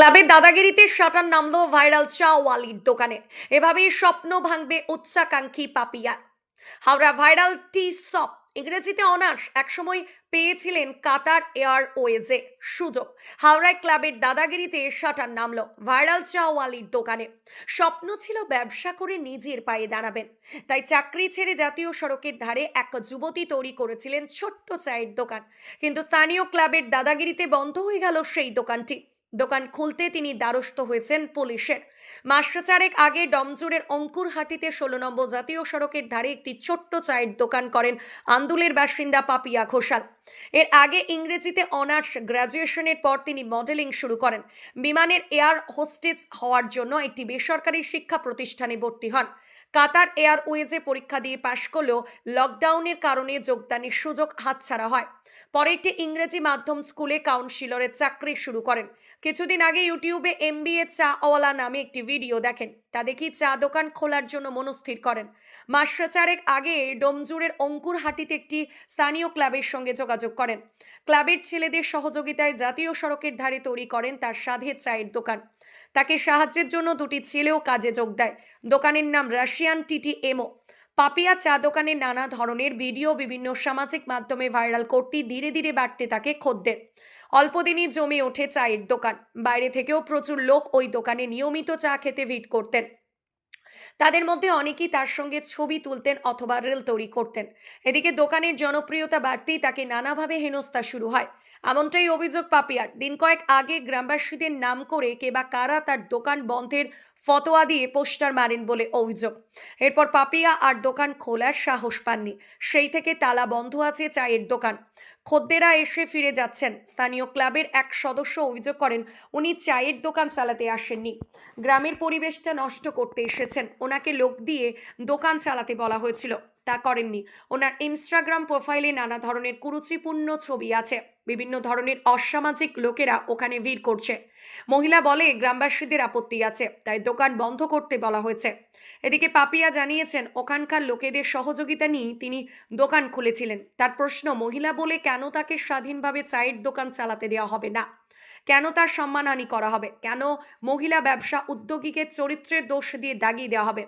ক্লাবের দাদাগিরিতে শাটার নামলো ভাইরাল চাওয়ালির দোকানে। এভাবেই স্বপ্ন ভাঙবে উচ্চাকাঙ্ক্ষী Papiya. Howrah viral tea shop. ইংরেজিতে অনার্স একসময় পেয়েছিলেন কাতার এয়ারওয়েজে সুযোগ। হাওড়ায় ক্লাবের দাদাগিরিতে শাটার নামলো ভাইরাল চাওয়ালির দোকানে। স্বপ্ন ছিল ব্যবসা করে নিজের পায়ে দাঁড়াবেন। তাই চাকরি ছেড়ে জাতীয় সড়কের ধারে এক যুবতী তৈরি করেছিলেন ছোট্ট চায়ের দোকান। কিন্তু স্থানীয় ক্লাবের দাদাগিরিতে বন্ধ হয়ে গেল সেই দোকানটি। দোকান খুলতে তিনি দ্বারস্থ হয়েছেন পুলিশের। মাস চারেক আগে ডমজুরের অঙ্কুরহাটিতে ষোলো নম্বর জাতীয় সড়কের ধারে একটি ছোট্ট চায়ের দোকান করেন আন্দুলের বাসিন্দা পাপিয়া ঘোষাল। এর আগে ইংরেজিতে অনার্স গ্র্যাজুয়েশনের পর তিনি মডেলিং শুরু করেন। বিমানের এয়ার হোস্টেস হওয়ার জন্য একটি বেসরকারি শিক্ষা প্রতিষ্ঠানে ভর্তি হন। কাতার এয়ারওয়েজে পরীক্ষা দিয়ে পাশ করলেও লকডাউনের কারণে যোগদানের সুযোগ হাতছাড়া হয়। পরে একটি ইংরেজি মাধ্যম স্কুলে কাউন্সিলরের চাকরি শুরু করেন। কিছুদিন আগে ইউটিউবে এমবিএ চাওয়ালা নামে একটি ভিডিও দেখেন। তা দেখি চা দোকান খোলার জন্য মনস্থির করেন। মাস চারেক আগে ডোমজুরের অঙ্কুরহাটিতে একটি স্থানীয় ক্লাবের সঙ্গে যোগাযোগ করেন। ক্লাবের ছেলেদের সহযোগিতায় জাতীয় সড়কের ধারে তৈরি করেন তার সাধের চায়ের দোকান। তাকে সাহায্যের জন্য দুটি ছেলেও কাজে যোগ দেয়। দোকানের নাম রাশিয়ান টিটি এমও পাপিয়া চা দোকানে নানা ধরনের ভিডিও বিভিন্ন সামাজিক মাধ্যমে ভাইরাল করতে ধীরে ধীরে বাড়তে থাকে খদ্দের অল্পদিনই জমে ওঠে চায়ের দোকান। বাইরে থেকেও প্রচুর লোক ওই দোকানে নিয়মিত চা খেতে ভিট করতেন। তাদের মধ্যে অনেকেই তার সঙ্গে ছবি তুলতেন অথবা রেল তৈরি করতেন। এদিকে দোকানের জনপ্রিয়তা বাড়তেই তাকে নানাভাবে হেনস্থা শুরু হয়। এমনটাই অভিযোগ পাপিয়ার। দিন কয়েক আগে গ্রামবাসীদের নাম করে কে বা কারা তার দোকান বন্ধের ফতোয়া দিয়ে পোস্টার মারেন বলে অভিযোগ। এরপর পাপিয়া আর দোকান খোলার সাহস পাননি। সেই থেকে তালা বন্ধ আছে চায়ের দোকান। খদ্দেরা এসে ফিরে যাচ্ছেন। স্থানীয় ক্লাবের এক সদস্য অভিযোগ করেন, উনি চায়ের দোকান চালাতে আসেননি। গ্রামের পরিবেশটা নষ্ট করতে এসেছেন। ওনাকে লোক দিয়ে দোকান চালাতে বলা হয়েছিল। তা করেননি। ওনার ইনস্টাগ্রাম প্রোফাইলে নানা ধরনের কুরুচিপূর্ণ ছবি আছে। বিভিন্ন ধরনের অসামাজিক লোকেরা ওখানে ভিড় করছে। মহিলা বলে গ্রামবাসীদের আপত্তি আছে, তাই দোকান বন্ধ করতে বলা হয়েছে। এদিকে পাপিয়া জানিয়েছেন, ওখানকার লোকেদের সহযোগিতা নিয়ে তিনি দোকান খুলেছিলেন। তার প্রশ্ন, মহিলা বলে কেন তাকে স্বাধীনভাবে চায়ের দোকান চালাতে দেওয়া হবে না? কেন তার সম্মানহানি করা হবে? কেন মহিলা ব্যবসা উদ্যোগীকে চরিত্রের দোষ দিয়ে দাগিয়ে দেওয়া হবে?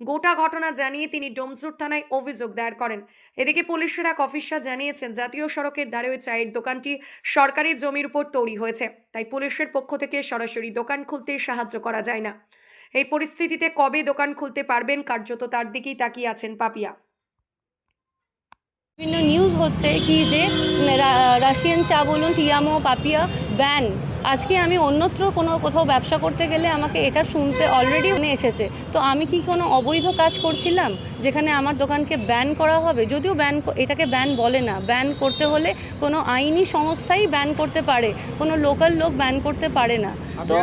গোটা ঘটনা জানিয়ে তিনি ডোমচুর থানায় অভিযোগ দায়ের করেন। এদিকে পুলিশের এক অফিসার জানিয়েছেন, জাতীয় সড়কের ধারে ওই চায়ের দোকানটি সরকারি জমির উপর তৈরি হয়েছে, তাই পুলিশের পক্ষ থেকে সরাসরি দোকান খুলতে সাহায্য করা যায় না। এই পরিস্থিতিতে কবে দোকান খুলতে পারবেন কার্যত তার দিকেই তাকিয়ে আছেন পাপিয়া। বিভিন্ন নিউজ হচ্ছে কি যে রাশিয়ান চা বলুন, টিয়ামো, পাপিয়া, ব্যান আজকে আমি অন্যত্র কোনো কোথাও ব্যবসা করতে গেলে আমাকে এটা শুনতে অলরেডি মনে এসেছে। তো আমি কি কোনো অবৈধ কাজ করছিলাম? যেখানে আমার দোকানকে ব্যান করা হবে? যদিও ব্যান এটাকে ব্যান বলে না। ব্যান করতে হলে কোনো আইনি সংস্থাই ব্যান করতে পারে। কোনো লোকাল লোক ব্যান করতে পারে না। তো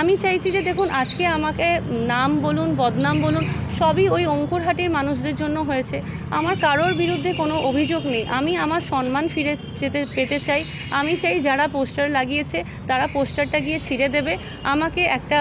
আমি চাইছি যে দেখুন আজকে আমাকে নাম বলুন বদনাম বলুন সবই ওই অঙ্কুরহাটির মানুষদের জন্য হয়েছে। আমার কারোর বিরুদ্ধে কোনো অভিযোগ নেই। আমি আমার সম্মান ফিরে যেতে পেতে চাই। আমি চাই যারা পোস্টার লাগিয়েছে তারা পোস্টারটা গিয়ে ছিঁড়ে দেবে, আমাকে একটা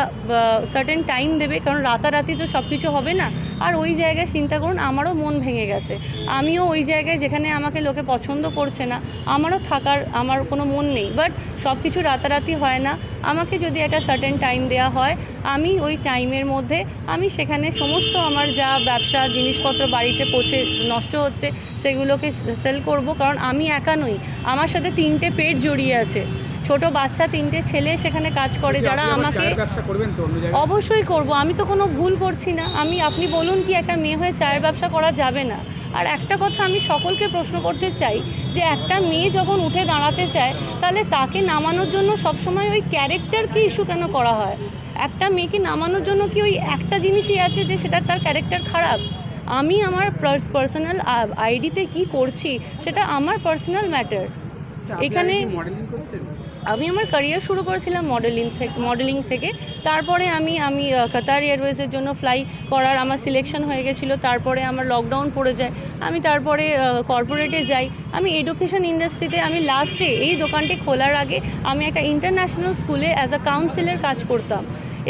সার্টেন টাইম দেবে, কারণ রাতারাতি তো সব কিছু হবে না। আর ওই জায়গায় চিন্তা করুন, আমারও মন ভেঙে গেছে। আমিও ওই জায়গায় যেখানে আমাকে লোকে পছন্দ করছে না, আমারও থাকার, আমার কোনো মন নেই। বাট সব কিছু রাতারাতি হয় না। আমাকে যদি একটা সার্টেন টাইম দেওয়া হয়, আমি ওই টাইমের মধ্যে, আমি সেখানে সমস্ত আমার যা ব্যবসা, জিনিসপত্র বাড়িতে পচে, নষ্ট হচ্ছে, সেগুলোকে সেল করব, কারণ আমি একা নই। আমার সাথে তিনটে পেট জড়িয়ে আছে। ছোট বাচ্চা তিনটে ছেলে সেখানে কাজ করে যারা আমাকে অবশ্যই করব আমি তো কোনো ভুল করছি না। আমি আপনি বলুন কি একটা মেয়ে হয়ে চায়ের ব্যবসা করা যাবে না? আর একটা কথা আমি সকলকে প্রশ্ন করতে চাই যে একটা মেয়ে যখন উঠে দাঁড়াতে চায় তাহলে তাকে নামানোর জন্য সবসময় ওই ক্যারেক্টারকে ইস্যু কেন করা হয়? একটা মেয়েকে নামানোর জন্য কি ওই একটা জিনিসই আছে যে সেটা তার ক্যারেক্টার খারাপ? আমি আমার পার্সোনাল আইডিতে কি করছি সেটা আমার পার্সোনাল ম্যাটার এখানে আমি আমার ক্যারিয়ার শুরু করেছিলাম মডেলিং থেকে মডেলিং থেকে। তারপরে আমি আমি কাতার এয়ারওয়েজের জন্য ফ্লাই করার আমার সিলেকশন হয়ে গেছিল। তারপরে আমার লকডাউন পড়ে যায়। আমি তারপরে কর্পোরেটে যাই। আমি এডুকেশন ইন্ডাস্ট্রিতে আমি লাস্টে এই দোকানটি খোলার আগে আমি একটা ইন্টারন্যাশনাল স্কুলে অ্যাজ আ কাউন্সিলের কাজ করতাম।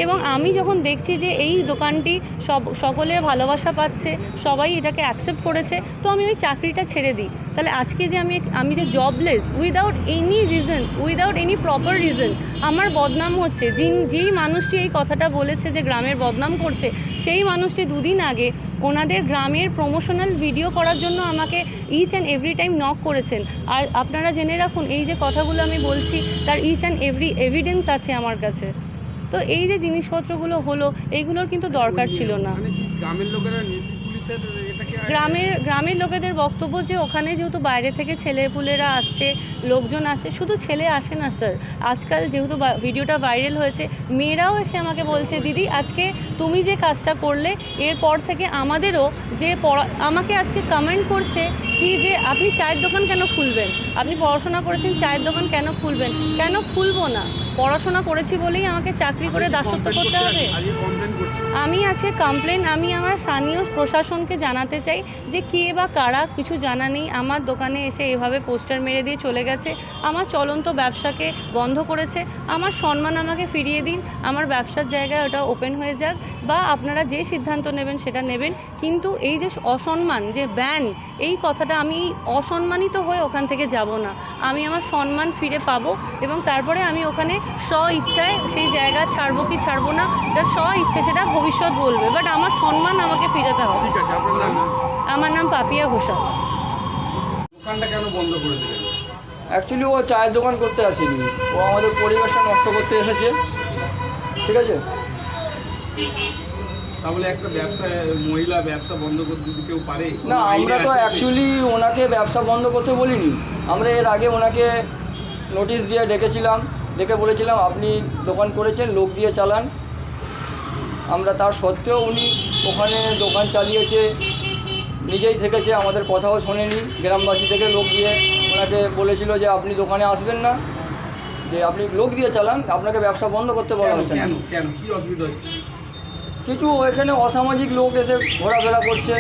এবং আমি যখন দেখছি যে এই দোকানটি সব, সকলের ভালোবাসা পাচ্ছে, সবাই এটাকে অ্যাকসেপ্ট করেছে, তো আমি ওই চাকরিটা ছেড়ে দিই। তাহলে আজকে যে আমি আমি যে jobless without any reason without any proper reason আমার বদনাম হচ্ছে যিন যেই মানুষটি এই কথাটা বলেছে যে গ্রামের বদনাম করছে, সেই মানুষটি দুদিন আগে ওনাদের গ্রামের প্রমোশনাল ভিডিও করার জন্য আমাকে each and every time knock করেছেন। আর আপনারা জেনে রাখুন, এই যে কথাগুলো আমি বলছি, তার ইচ অ্যান্ড এভরি এভিডেন্স আছে আমার কাছে। তো এই যে জিনিসপত্রগুলো হলো এইগুলোর কিন্তু দরকার ছিল না। মানে গ্রামের লোকেরা গ্রামের গ্রামের লোকেদের বক্তব্য যে ওখানে যেহেতু বাইরে থেকে ছেলেপুলেরা আসছে লোকজন আসছে শুধু ছেলে আসে না স্যার। আজকাল যেহেতু ভিডিওটা ভাইরাল হয়েছে মেয়েরাও এসে আমাকে বলছে দিদি আজকে তুমি যে কাজটা করলে এরপর থেকে আমাদেরও যে পড়া আমাকে আজকে কমেন্ট করছে কি যে আপনি চায়ের দোকান কেন খুলবেন? আপনি পড়াশোনা করেছেন চায়ের দোকান কেন খুলবেন? কেন খুলবো না? পড়াশোনা করেছি বলেই আমাকে চাকরি করে দাসত্ব করতে হবে? আমি আজকে কমপ্লেন আমি আমার স্থানীয় প্রশাসনকে জানাতে চাই যে কে বা কারা কিছু জানা নেই। আমার দোকানে এসে এভাবে পোস্টার মেরে দিয়ে চলে গেছে। আমার চলন্ত ব্যবসাকে বন্ধ করেছে। আমার সম্মান আমাকে ফিরিয়ে দিন। আমার ব্যবসার জায়গায় ওটা ওপেন হয়ে যাক বা আপনারা যে সিদ্ধান্ত নেবেন সেটা নেবেন। কিন্তু এই যে অসম্মান যে ব্যান এই কথাটা আমি অসম্মানিত হয়ে ওখান থেকে যাব না। আমি আমার সম্মান ফিরে পাবো এবং তারপরে আমি ওখানে স্ব ইচ্ছায় সেই জায়গা ছাড়বো কি ছাড়বো না সেটা স্ব ইচ্ছে সেটা ভবিষ্যৎ বলবে। বাট আমার সম্মান আমাকে ফিরাতে হবে। ঠিক আছে আপনার নাম? আমার নাম পাপিয়া ঘোষাল। দোকানটা কেন বন্ধ করে দিলেন? অ্যাকচুয়ালি ও চায়ের দোকান করতে আসেনি। ও আমাদের পরিবেশটা নষ্ট করতে এসেছে। ঠিক আছে? তাহলে একটা ব্যবসা মহিলা ব্যবসা বন্ধ কেউ পারে না আমরা তো অ্যাকচুয়ালি ওনাকে ব্যবসা বন্ধ করতে বলিনি। আমরা এর আগে ওনাকে নোটিশ দিয়ে ডেকেছিলাম। ডেকে বলেছিলাম আপনি দোকান করেছেন লোক দিয়ে চালান। আমরা তার সত্ত্বেও উনি ওখানে দোকান চালিয়েছে নিজেই থেকেছে আমাদের কথাও শোনেনি। গ্রামবাসী থেকে লোক দিয়ে ওনাকে বলেছিল যে আপনি দোকানে আসবেন না যে আপনি লোক দিয়ে চালান আপনাকে ব্যবসা বন্ধ করতে বলা না। হচ্ছে কিছু এখানে অসামাজিক লোক এসে ঘোরাফেরা করছে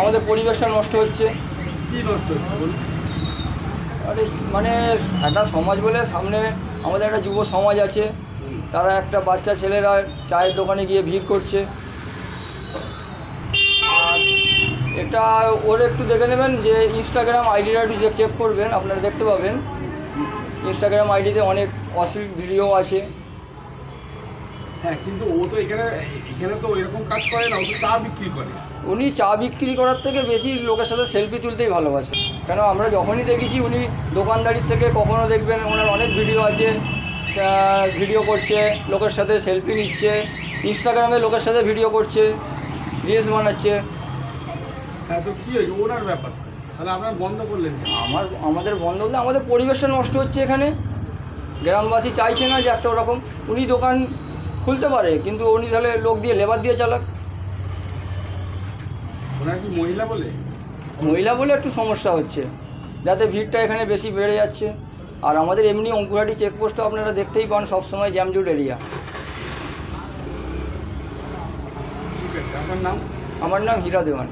আমাদের পরিবেশটা নষ্ট হচ্ছে। কি নষ্ট হচ্ছে আরে মানে একটা সমাজ বলে সামনে আমাদের একটা যুব সমাজ আছে। তারা একটা বাচ্চা ছেলেরা চায়ের দোকানে গিয়ে ভিড় করছে। এটা ওর একটু দেখে নেবেন যে ইনস্টাগ্রাম আইডিটা একটু চেক করবেন, আপনারা দেখতে পাবেন। ইনস্টাগ্রাম আইডিতে অনেক অশ্লীল ভিডিও আছে। হ্যাঁ কিন্তু ও তো এখানে এখানে তো এরকম কাজ করে না ও তো চা বিক্রি করে। উনি চা বিক্রি করার থেকে বেশি লোকের সাথে সেলফি তুলতেই ভালোবাসে। কেন আমরা যখনই দেখেছি উনি দোকানদারির থেকে কখনো দেখবেন ওনার অনেক ভিডিও আছে ভিডিও করছে লোকের সাথে সেলফি নিচ্ছে ইনস্টাগ্রামে লোকের সাথে ভিডিও করছে রিলস বানাচ্ছে। হ্যাঁ তো কি হয়েছে? ওনার ব্যাপার। তাহলে আপনার বন্ধ করলেন আমার আমাদের বন্ধ হলে আমাদের পরিবেশটা নষ্ট হচ্ছে এখানে। গ্রামবাসী চাইছে না যে একটা ওরকম। উনি দোকান খুলতে পারে কিন্তু উনি তাহলে লোক দিয়ে লেবার দিয়ে চালাক। ওনার কি মহিলা বলে? মহিলা বলে একটু সমস্যা হচ্ছে। যাতে ভিড়টা এখানে বেশি বেড়ে যাচ্ছে। আর আমাদের এমনি অঙ্কুরহাটি চেকপোস্টও আপনারা দেখতেই পান সবসময় জ্যামজুট এরিয়া ঠিক আছে নাম? আমার নাম হীরা দেওয়ান।